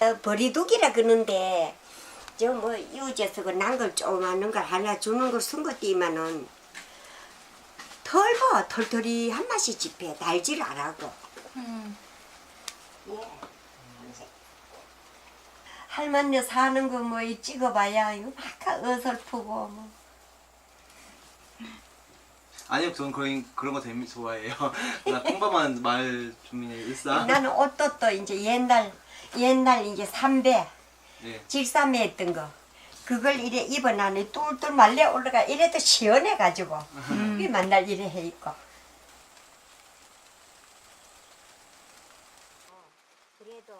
어, 버리두기라 그러는데 저뭐 이웃에서 그난걸 조그마한 걸 하나 주는 걸 쓴 것이면은 털뭐 털털이 한 맛이 집해 달질 안 하고 예. 할머니 사는 거 뭐 찍어봐야 이거 막 어설프고 뭐 아니요, 저는 그런 그런 거 재미 좋아해요. 나 평범한 말 주민의 일상. 나는 옷도 또 이제 옛날 옛날 이제 삼배 네. 질삼매 했던 거 그걸 이래 입어나니 뚫뚫 말려 올라가 이래도 시원해 가지고 그 만날 이래 해 있고 그래도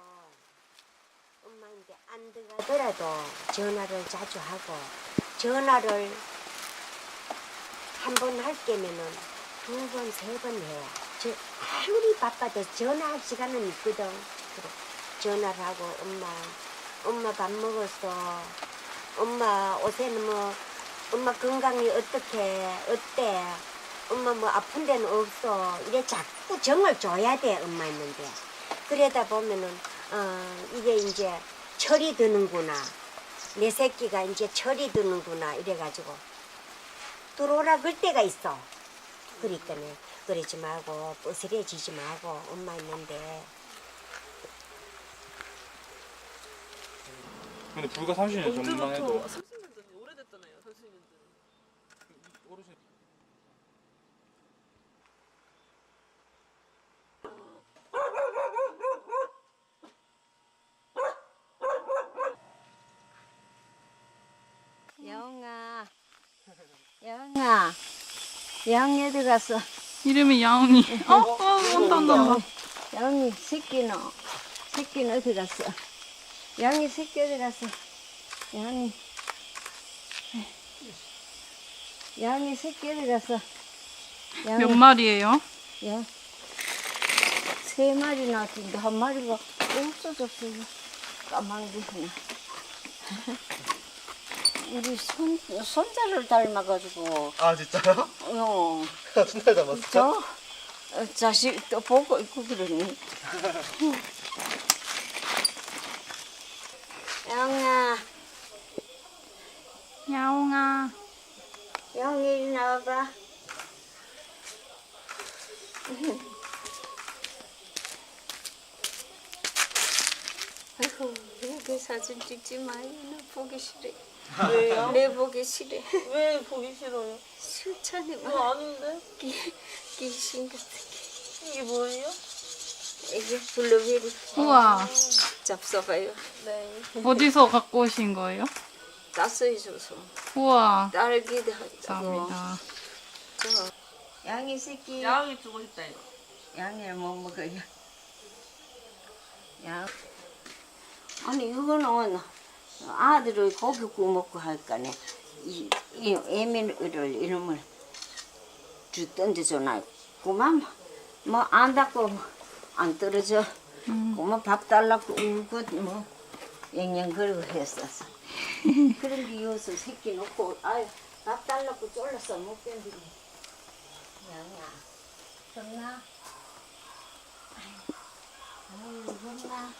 엄마 이제 안 들어가더라도 전화를 자주 하고 전화를 한 번 할 때면은 두 번, 세 번 해. 저 아무리 바빠도 전화할 시간은 있거든. 전화를 하고 엄마, 엄마 밥 먹었어. 엄마 옷에는 뭐 엄마 건강이 어떻게 어때? 엄마 뭐 아픈 데는 없어. 이래 자꾸 정을 줘야 돼 엄마 있는데. 그러다 보면은 어 이게 이제 철이 드는구나. 내 새끼가 이제 철이 드는구나 이래가지고 들어오라 그럴 때가 있어. 그러니까 네 그러지 말고 뻐스려지지 말고 엄마 있는데 근데 불과 30년 전만 해도 30년 전이 오래됐잖아요. 30년 전. 어르신 영아, 영아, 영이 어디 갔어? 이름이 야옹이. 어? 어, 온다, 온다, 온다. 영이 새끼는 새끼는 어디 갔어? 영이 새끼 어디 갔어? 영이 영이 새끼 어디 갔어? 몇 영이 마리예요? 영. 세 마리 낳았는데 한 마리가 없어졌어. 이거. 까만 게 하나. 우리 손 손자를 닮아가지고 아 진짜요? 어. 진짜 닮았어. 저 어, 자식 또 보고 있고 그러니. 영아, 야옹아. 영이 이리 나와봐. 아이고, 여기 사진 찍지 마요. 나 보기 싫어. 왜요? 내 보기 싫어. 왜 보기 싫어요? 술잔에 막 아닌데? 끼, 귀신 같은 이게 뭐예요? 게. 이게 블루베리. 우와. 잡숴봐요. 네. 어디서 갖고 오신 거예요? 따스히 줘서. 우와. 딸기도 하고. 감사합니다. 저 양이 새끼 야옹이 주고 싶다 이거. 양이를 못 먹어요. 양 아니 이거는 아들을 고기 구워 먹고 할까네. 이, 이 애미를 이름을 주 던져줘놔. 그만 뭐안 닦고 안 떨어져. 그만 밥 달라고 울고 뭐 영영거리고 했었어. 그런 게 요새 새끼 놓고 아유 밥 달라고 쫄라서 못 견디네. 양이야. 좋나? 아유, 좋나?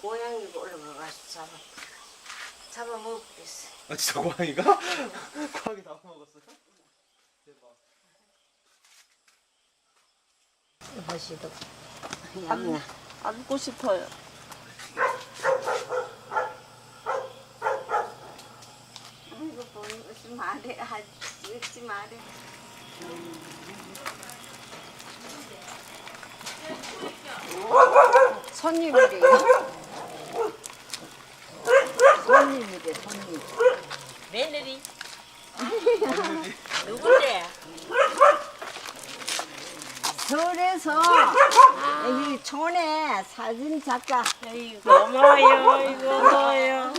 고양이가 올라가가지고 잡아. 잡아 먹겠어. 아 진짜 고양이가? 고양이 다 먹었어요? 대박. 이것이도. 양이야. 안고 싶어요. 이거 보는 것이 말해. 아, 읽지 말해. 손님이래요. 손님이래, 손님. 며느리. 누군데? 서울에서 여기 촌에 사진 작가 에이 고마워요. 이거 고마워요.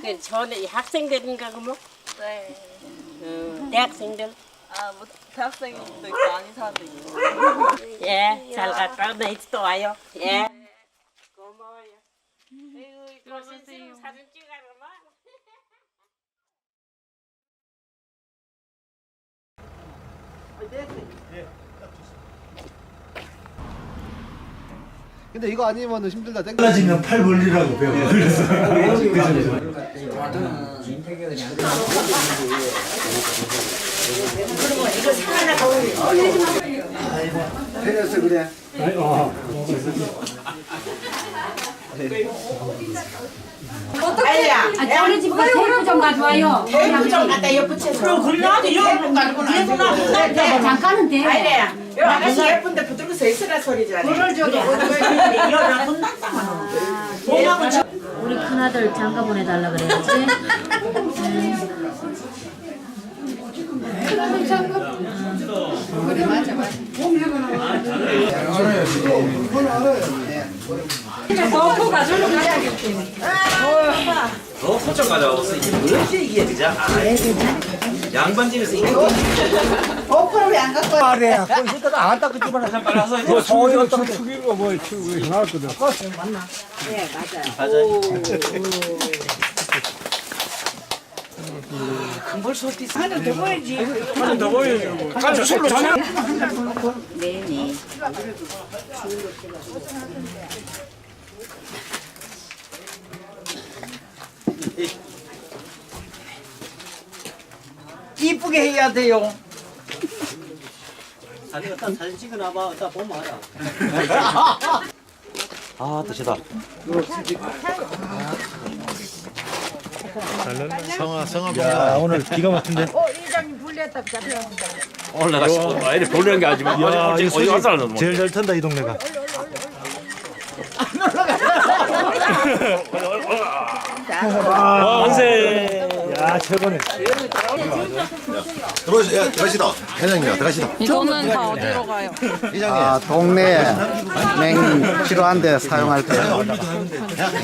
그 전에 학생들인가 그뭐? 네. 음, 대학생들 아 뭐 대학생도 있고 아닌 사람도 있고. 예, 잘 갔다 내일 또 와요. 예. 고마워요. 이거 사진 찍으러 막. 근데 이거 아니면 힘들다. 땡. 떨어지면 팔 벌리라고 배워. 그래서 그래. 저희 집가 테이프 좀 가져와요. 테이프 좀 갖다 옆붙여서. 그럼 그래도 옆은 가지고 안 잠깐은 돼. 아니야. 요 아가씨 예쁜데 붙 들고 서 있으라 소리잖아. 우리 큰아들 장가 보내달라 그래야지. 너 포천 가져왔어 이게 뭐지 이게 그자 아 양반집에서 이게 오빠를 왜 안 갖고 와? 말해. 그러니까 안 닦고 집어넣어. 빨리 와서 이제 뭐 소리가 축이고 뭐 축이 나왔거든. 한더 보여주고. 가서 술로 전화. 네네. 이쁘게 해야 돼요. 아 드시다 성아 성아 야 오늘 기가 막힌데. 오늘 내가 시- 아, 이래 놀라는 게 아니지만 야, 이 어디 소식 갈 사람은 뭐. 제일 잘 탄다 이 동네가. 만세. 야 최고네. 들어오시, 야, 들어가시다. 회장님, 들어가시다. 이거는 다 어디로 가요? 회장님. 아, 동네 맹 필요한데 사용할 때.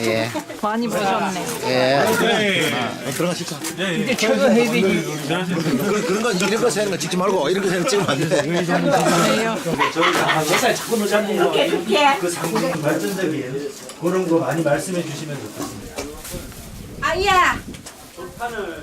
예. 많이 보셨네. 예. 어, 들어가시죠. 이제 최고 헤이빅이. 그런, 그런 건 이런 거 세는 거 찍지 말고 이런 거 세는 거 찍으면 안 돼. 제살 자꾸 넣잖아요. 그 상품 발전적이에요. 그런 거 많이 말씀해 주시면 좋겠습니다. 아야.